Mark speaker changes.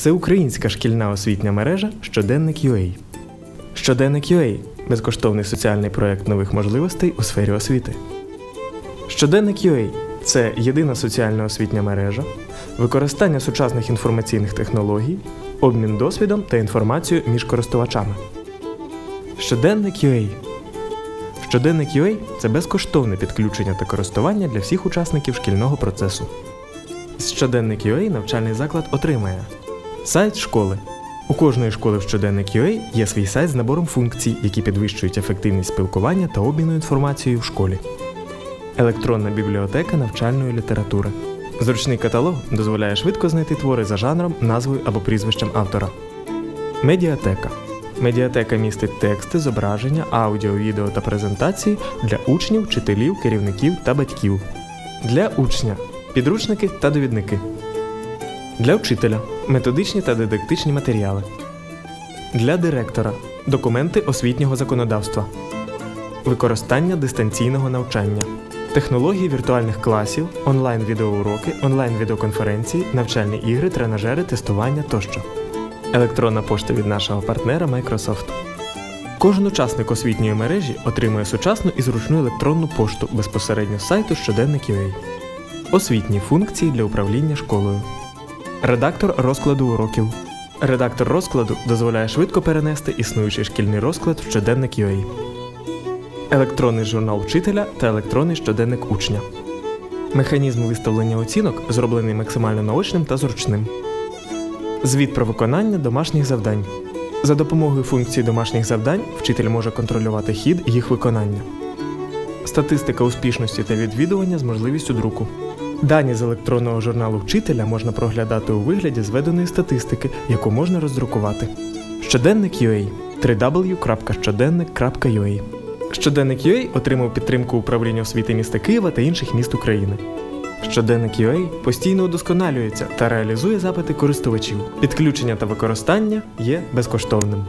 Speaker 1: Всеукраїнська шкільна освітня мережа Щоденник UA. Щоденник UA безкоштовний соціальний проект нових можливостей у сфері освіти. Щоденник UA це єдина соціальна освітня мережа, використання сучасних інформаційних технологій, обмін досвідом та інформацією між користувачами. Щоденник UA Щоденник UA це безкоштовне підключення та користування для всіх учасників шкільного процесу. Щоденник UA навчальний заклад отримає сайт школи. У кожної школи в щоденник UA є свій сайт з набором функцій, які підвищують ефективність спілкування та обміну інформацією в школі. Електронна бібліотека навчальної літератури. Зручний каталог дозволяє швидко знайти твори за жанром, назвою або прізвищем автора. Медіатека. Медіатека містить тексти, зображення, аудіо, відео та презентації для учнів, вчителів, керівників та батьків. Для учня підручники та довідники. Для вчителя методичні та дидактичні матеріали. Для директора документи освітнього законодавства. Використання дистанційного навчання. Технології віртуальних класів, онлайн-відеоуроки, онлайн-відеоконференції, навчальні ігри, тренажери, тестування тощо. Електронна пошта від нашого партнера Microsoft. Кожен учасник освітньої мережі отримує сучасну і зручну електронну пошту безпосередньо з сайту Щоденник.UA. Освітні функції для управління школою. Редактор розкладу уроків. Редактор розкладу дозволяє швидко перенести існуючий шкільний розклад в щоденник UA. Електронний журнал вчителя та електронний щоденник учня. Механізм виставлення оцінок зроблений максимально наочним та зручним. Звіт про виконання домашніх завдань. За допомогою функції домашніх завдань вчитель може контролювати хід їх виконання. Статистика успішності та відвідування з можливістю друку. Дані з електронного журналу вчителя можна проглядати у вигляді зведеної статистики, яку можна роздрукувати. Щоденник UA www.щоденник.ua Щоденник UA отримав підтримку управління освіти міста Києва та інших міст України. Щоденник UA постійно удосконалюється та реалізує запити користувачів. Підключення та використання є безкоштовним.